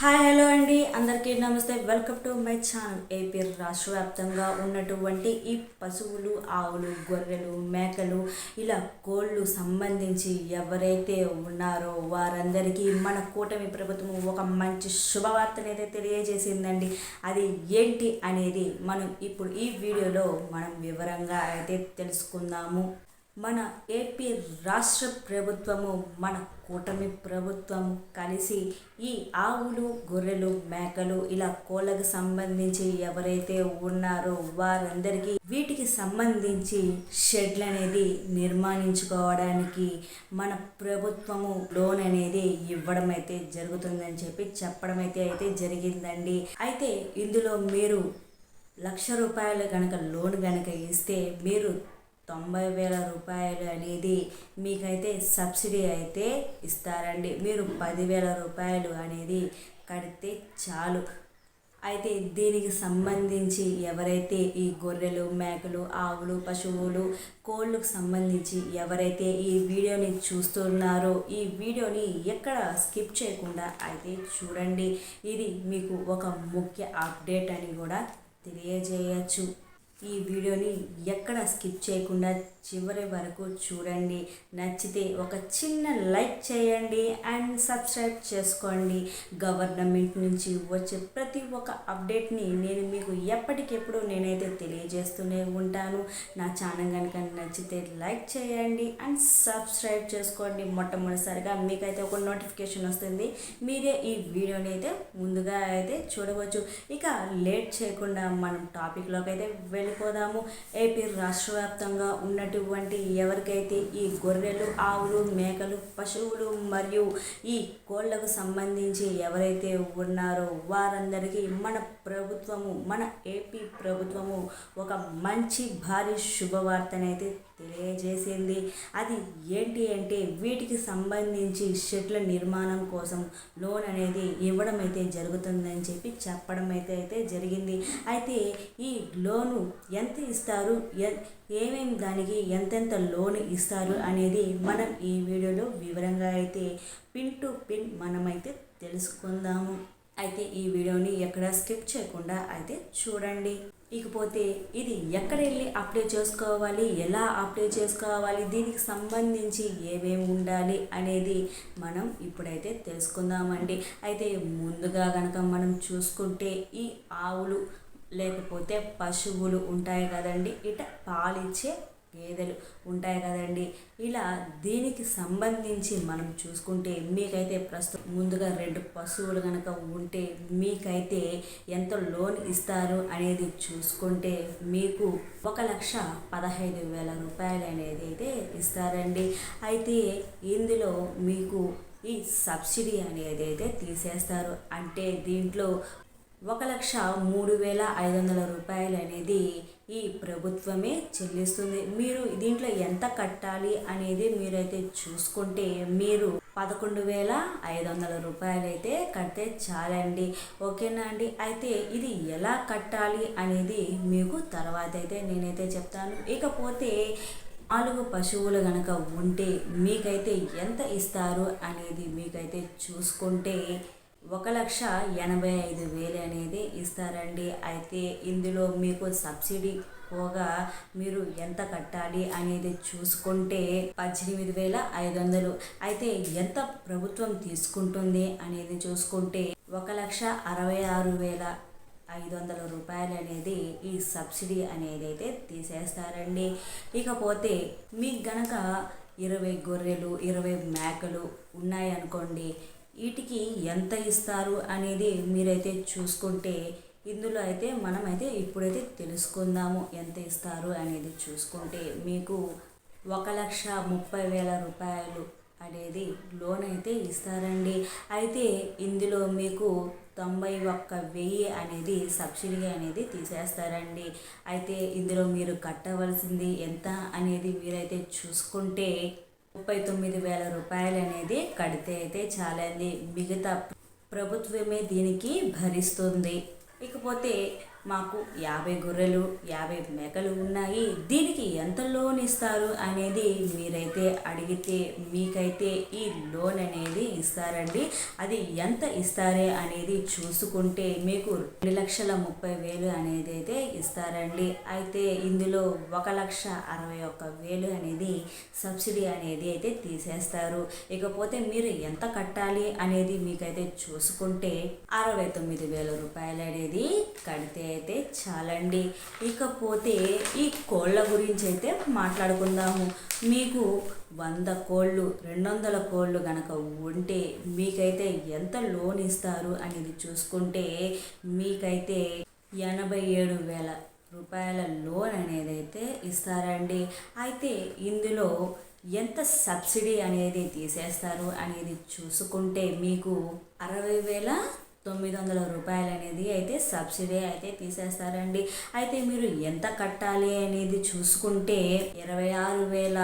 Hi hello అండి. అందరికీ నమస్తే. Welcome to my channel. AP రాష్ట్ర వ్యాప్తంగా ఉన్నటువంటి ఈ పశువులు ఆవులు గొర్రెలు మేకలు ఇలా కోళ్ళు సంబంధించి ఎవరైతే ఉన్నారో వారందరికీ మన కూటమి ప్రభుత్వం ఒక మంచి శుభవార్తను అయితే తెలియజేసిందండి. అది ఏంటి అనేది మనం ఇప్పుడు ఈ వీడియోలో మనం వివరంగా అయితే తెలుసుకుందాము. మన ఏపీ రాష్ట్ర ప్రభుత్వము మన కూటమి ప్రభుత్వం కలిసి ఈ ఆవులు గొర్రెలు మేకలు ఇలా కోళ్ళకు సంబంధించి ఎవరైతే ఉన్నారో వారందరికీ వీటికి సంబంధించి షెడ్లు అనేది నిర్మాణించుకోవడానికి మన ప్రభుత్వము లోన్ అనేది ఇవ్వడం అయితే జరుగుతుందని చెప్పి చెప్పడం అయితే అయితే జరిగిందండి. అయితే ఇందులో మీరు లక్ష రూపాయలు కనుక లోన్ కనుక ఇస్తే మీరు తొంభై వేల రూపాయలు అనేది మీకైతే సబ్సిడీ అయితే ఇస్తారండి. మీరు పదివేల రూపాయలు అనేది కడితే చాలు. అయితే దీనికి సంబంధించి ఎవరైతే ఈ గొర్రెలు మేకలు ఆవులు పశువులు కోళ్ళకు సంబంధించి ఎవరైతే ఈ వీడియోని చూస్తున్నారో ఈ వీడియోని ఎక్కడ స్కిప్ చేయకుండా అయితే చూడండి. ఇది మీకు ఒక ముఖ్య అప్డేట్ అని కూడా తెలియజేయచ్చు. ఈ వీడియోని ఎక్కడ స్కిప్ చేయకుండా చివరి వరకు చూడండి. నచ్చితే ఒక చిన్న లైక్ చేయండి అండ్ సబ్స్క్రైబ్ చేసుకోండి. గవర్నమెంట్ నుంచి వచ్చే ప్రతి ఒక్క అప్డేట్ని నేను మీకు ఎప్పటికెప్పుడు నేనైతే తెలియజేస్తూనే ఉంటాను. నా ఛానల్ కనుక నచ్చితే లైక్ చేయండి అండ్ సబ్స్క్రైబ్ చేసుకోండి. మొట్టమొదటిసారిగా మీకైతే ఒక నోటిఫికేషన్ వస్తుంది. మీరే ఈ వీడియోని అయితే ముందుగా అయితే చూడవచ్చు. ఇక లేట్ చేయకుండా మనం టాపిక్లోకి అయితే వెళ్ళిపోదాము. ఏపీ రాష్ట్ర వ్యాప్తంగా ఉన్నటువంటి ఎవరికైతే ఈ గొర్రెలు ఆవులు మేకలు పశువులు మరియు ఈ కోళ్ళకు సంబంధించి ఎవరైతే ఉన్నారో వారందరికీ మన ప్రభుత్వము మన ఏపీ ప్రభుత్వము ఒక మంచి భారీ శుభవార్తనైతే తెలియజేసింది. అది ఏంటి అంటే వీటికి సంబంధించి షెడ్ల నిర్మాణం కోసం లోన్ అనేది ఇవ్వడం అయితే జరుగుతుందని చెప్పి చెప్పడం అయితే అయితే జరిగింది. అయితే ఈ లోను ఎంత ఇస్తారు? ఎ- ఏమేమి దానికి ఎంతెంత లోన్ ఇస్తారు అనేది మనం ఈ వీడియోలో వివరంగా అయితే పిన్ టు పిన్ మనమైతే తెలుసుకుందాము. అయితే ఈ వీడియోని ఎక్కడ స్కిప్ చేయకుండా అయితే చూడండి. ఇకపోతే ఇది ఎక్కడ వెళ్ళి అప్లై చేసుకోవాలి ఎలా అప్లై చేసుకోవాలి దీనికి సంబంధించి ఏమేమి ఉండాలి అనేది మనం ఇప్పుడైతే తెలుసుకుందామండి. అయితే ముందుగా కనుక మనం చూసుకుంటే ఈ ఆవులు లేకపోతే పశువులు ఉంటాయి కదండి. ఇట పాలిచ్చే గేదెలు ఉంటాయి కదండి. ఇలా దీనికి సంబంధించి మనం చూసుకుంటే మీకైతే ప్రస్తుతం ముందుగా రెండు పశువులు కనుక ఉంటే మీకైతే ఎంత లోన్ ఇస్తారు అనేది చూసుకుంటే మీకు ఒక లక్ష పదహైదు వేల రూపాయలు అనేది అయితే ఇస్తారండి. అయితే ఇందులో మీకు ఈ సబ్సిడీ అనేది అయితే తీసేస్తారు. అంటే దీంట్లో ఒక లక్ష మూడు వేల ఐదు వందల రూపాయలు అనేది ఈ ప్రభుత్వమే చెల్లిస్తుంది. మీరు దీంట్లో ఎంత కట్టాలి అనేది మీరైతే చూసుకుంటే మీరు పదకొండు వేల ఐదు వందల రూపాయలు అయితే కడితే చాలండి. ఓకేనా అండి? అయితే ఇది ఎలా కట్టాలి అనేది మీకు తర్వాత అయితే నేనైతే చెప్తాను. ఇకపోతే నాలుగు పశువులు గనక ఉంటే మీకైతే ఎంత ఇస్తారు అనేది మీకైతే చూసుకుంటే ఒక లక్ష ఎనభై ఐదు వేలు అనేది ఇస్తారండి. అయితే ఇందులో మీకు సబ్సిడీ పోగా మీరు ఎంత కట్టాలి అనేది చూసుకుంటే పద్దెనిమిది వేల ఐదు వందలు. అయితే ఎంత ప్రభుత్వం తీసుకుంటుంది అనేది చూసుకుంటే ఒక లక్ష అరవై ఆరు వేల ఐదు వందల రూపాయలు అనేది ఈ సబ్సిడీ అనేది అయితే తీసేస్తారండి. ఇకపోతే మీకు గనక ఇరవై గొర్రెలు ఇరవై మేకలు ఉన్నాయనుకోండి వీటికి ఎంత ఇస్తారు అనేది మీరైతే చూసుకుంటే ఇందులో అయితే మనమైతే ఇప్పుడైతే తెలుసుకుందాము ఎంత ఇస్తారు అనేది చూసుకుంటే మీకు ఒక లక్ష ముప్పై వేల రూపాయలు అనేది లోన్ అయితే ఇస్తారండి. అయితే ఇందులో మీకు తొంభై ఒక్క వెయ్యి అనేది సబ్సిడీ అనేది తీసేస్తారండి. అయితే ఇందులో మీరు కట్టవలసింది ఎంత అనేది మీరైతే చూసుకుంటే ముప్పై తొమ్మిది వేల రూపాయలు అనేది కడితే అయితే చాలండి. మిగతా ప్రభుత్వమే దీనికి భరిస్తుంది. ఇకపోతే మాకు యాభై గొర్రెలు యాభై మేకలు ఉన్నాయి. దీనికి ఎంత లోన్ ఇస్తారు అనేది మీరైతే అడిగితే మీకైతే ఈ లోన్ అనేది ఇస్తారండి. అది ఎంత ఇస్తారే అనేది చూసుకుంటే మీకు రెండు లక్షల ముప్పై వేలు అనేది అయితే ఇస్తారండి. అయితే ఇందులో ఒక లక్ష అరవై ఒక్క వేలు అనేది సబ్సిడీ అనేది అయితే తీసేస్తారు. ఇకపోతే మీరు ఎంత కట్టాలి అనేది మీకైతే చూసుకుంటే అరవై తొమ్మిది వేల రూపాయలు అనేది కడితే అయితే చాలండి. ఇకపోతే ఈ కోళ్ళ గురించి అయితే మాట్లాడుకుందాము. మీకు వంద కోళ్ళు రెండు వందల కోళ్ళు గనక ఉంటే మీకైతే ఎంత లోన్ ఇస్తారు అనేది చూసుకుంటే మీకైతే ఎనభై ఏడు వేల రూపాయల లోన్ అనేది అయితే ఇస్తారండి. అయితే ఇందులో ఎంత సబ్సిడీ అనేది తీసేస్తారు అనేది చూసుకుంటే మీకు అరవై వేల తొమ్మిది వందల రూపాయలు అనేది అయితే సబ్సిడీ అయితే తీసేస్తారండి. అయితే మీరు ఎంత కట్టాలి అనేది చూసుకుంటే ఇరవై ఆరు వేల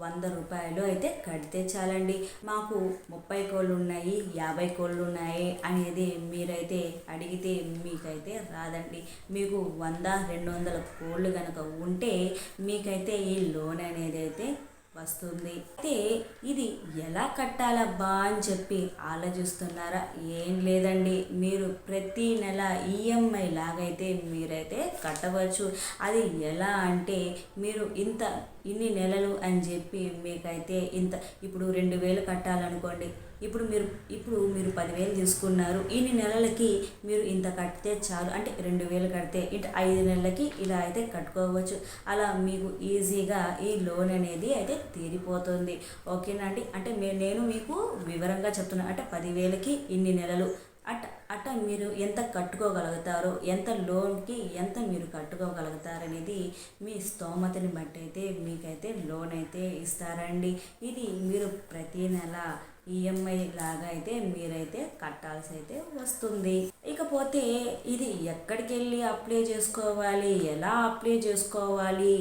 వంద రూపాయలు అయితే కడితే చాలండి. మాకు ముప్పై కోళ్ళు ఉన్నాయి యాభై కోళ్ళు ఉన్నాయి అనేది మీరైతే అడిగితే మీకైతే రాదండి. మీకు వంద రెండు వందల కోళ్ళు కనుక ఉంటే మీకైతే ఈ లోన్ అనేది అయితే వస్తుంది. అయితే ఇది ఎలా కట్టాలబ్బా అని చెప్పి ఆలోచిస్తున్నారా? ఏం లేదండి. మీరు ప్రతి నెల ఈఎంఐ లాగైతే మీరైతే కట్టవచ్చు. అది ఎలా అంటే మీరు ఇంత ఇన్ని నెలలు అని చెప్పి మీకైతే ఇంత ఇప్పుడు రెండు వేలు కట్టాలనుకోండి. ఇప్పుడు మీరు ఇప్పుడు మీరు పదివేలు తీసుకున్నారు. ఇన్ని నెలలకి మీరు ఇంత కడితే చాలు. అంటే రెండు వేలు కడితే ఇటు ఐదు నెలలకి ఇలా అయితే కట్టుకోవచ్చు. అలా మీకు ఈజీగా ఈ లోన్ అనేది అయితే తీరిపోతుంది. ఓకేనా అండి? అంటే మే- నేను మీకు వివరంగా చెప్తున్నాను అంటే పదివేలకి ఇన్ని నెలలు అట్ అట్ట మీరు ఎంత కట్టుకోగలుగుతారో ఎంత లోన్కి ఎంత మీరు కట్టుకోగలుగుతారు అనేది మీ స్తోమతని బట్టి అయితే మీకైతే లోన్ అయితే ఇస్తారండి. ఇది మీరు ప్రతి నెల ఈఎంఐ లాగా అయితే మీరైతే కట్టాల్సి అయితే వస్తుంది. ఇకపోతే ఇది ఎక్కడికి వెళ్ళి అప్లై చేసుకోవాలి ఎలా అప్లై చేసుకోవాలి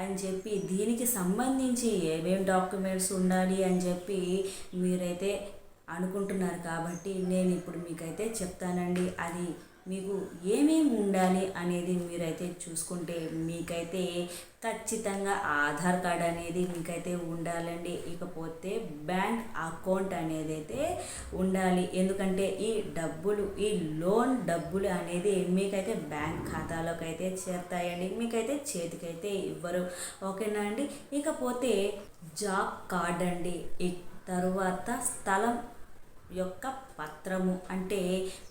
అని చెప్పి దీనికి సంబంధించి ఏమేమి డాక్యుమెంట్స్ ఉండాలి అని చెప్పి మీరైతే అనుకుంటున్నారు కాబట్టి నేను ఇప్పుడు మీకైతే చెప్తానండి. అది మీకు ఏమేమి ఉండాలి అనేది మీరైతే చూసుకుంటే మీకైతే ఖచ్చితంగా ఆధార్ కార్డ్ అనేది మీకైతే ఉండాలండి. ఇకపోతే బ్యాంక్ అకౌంట్ అనేది అయితే ఉండాలి. ఎందుకంటే ఈ డబ్బులు ఈ లోన్ డబ్బులు అనేది మీకైతే బ్యాంక్ ఖాతాలోకి అయితే చేరుతాయండి. మీకైతే చేతికైతే ఇవ్వరు. ఓకేనా అండి? ఇకపోతే జాబ్ కార్డ్ అండి. ఈ తరువాత స్థలం యొక్క పత్రము. అంటే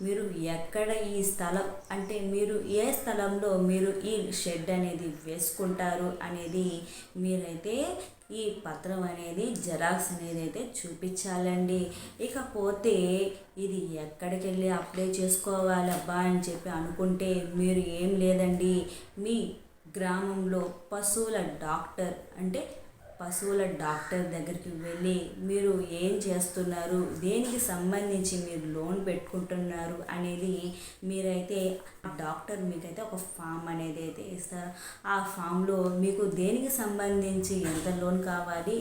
మీరు ఎక్కడ ఈ స్థలం అంటే మీరు ఏ స్థలంలో మీరు ఈ షెడ్ అనేది వేసుకుంటారు అనేది మీరైతే ఈ పత్రం అనేది జెరాక్స్ అనేది అయితే చూపించాలండి. ఇకపోతే ఇది ఎక్కడికి వెళ్ళి అప్లై చేసుకోవాలబ్బా అని చెప్పి అనుకుంటే మీరు ఏం లేదండి. మీ గ్రామంలో పశువుల డాక్టర్ అంటే పశువుల డాక్టర్ దగ్గరికి వెళ్ళి మీరు ఏం చేస్తున్నారు? దేనికి సంబంధించి మీరు లోన్ పెట్టుకుంటున్నారు? అనేది మీరైతే ఆ డాక్టర్ మీకైతే ఒక ఫామ్ అనేది అయితే ఇస్తారు. ఆ ఫామ్లో మీకు దేనికి సంబంధించి ఎంత లోన్ కావాలి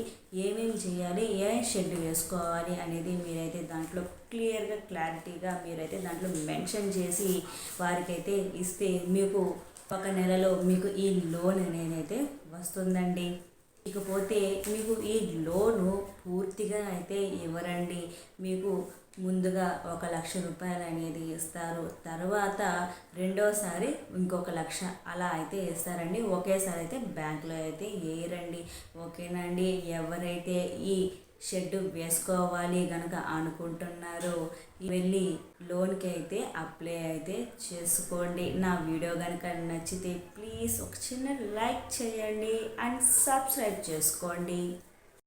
ఏమేమి చేయాలి ఏ షెడ్ వేసుకోవాలి అనేది మీరైతే దాంట్లో క్లియర్గా క్లారిటీగా మీరైతే దాంట్లో మెన్షన్ చేసి వారికైతే ఇస్తే మీకు ఒక నెలలో మీకు ఈ లోన్ అనేది అయితే వస్తుందండి. ఇకపోతే మీకు ఈ లోను పూర్తిగా అయితే ఇవ్వరండి. మీకు ముందుగా ఒక లక్ష రూపాయలు అనేది ఇస్తారు. తర్వాత రెండోసారి ఇంకొక లక్ష అలా అయితే ఇస్తారండి. ఒకేసారి అయితే బ్యాంకులో అయితే వేయరండి ఓకేనండి ఎవరైతే ఈ షెడ్ వేసుకోవాలి కనుక అనుకుంటున్నారు వెళ్ళి లోన్కి అయితే అప్లై అయితే చేసుకోండి. నా వీడియో కనుక నచ్చితే ప్లీజ్ ఒక చిన్న లైక్ చేయండి అండ్ సబ్స్క్రైబ్ చేసుకోండి.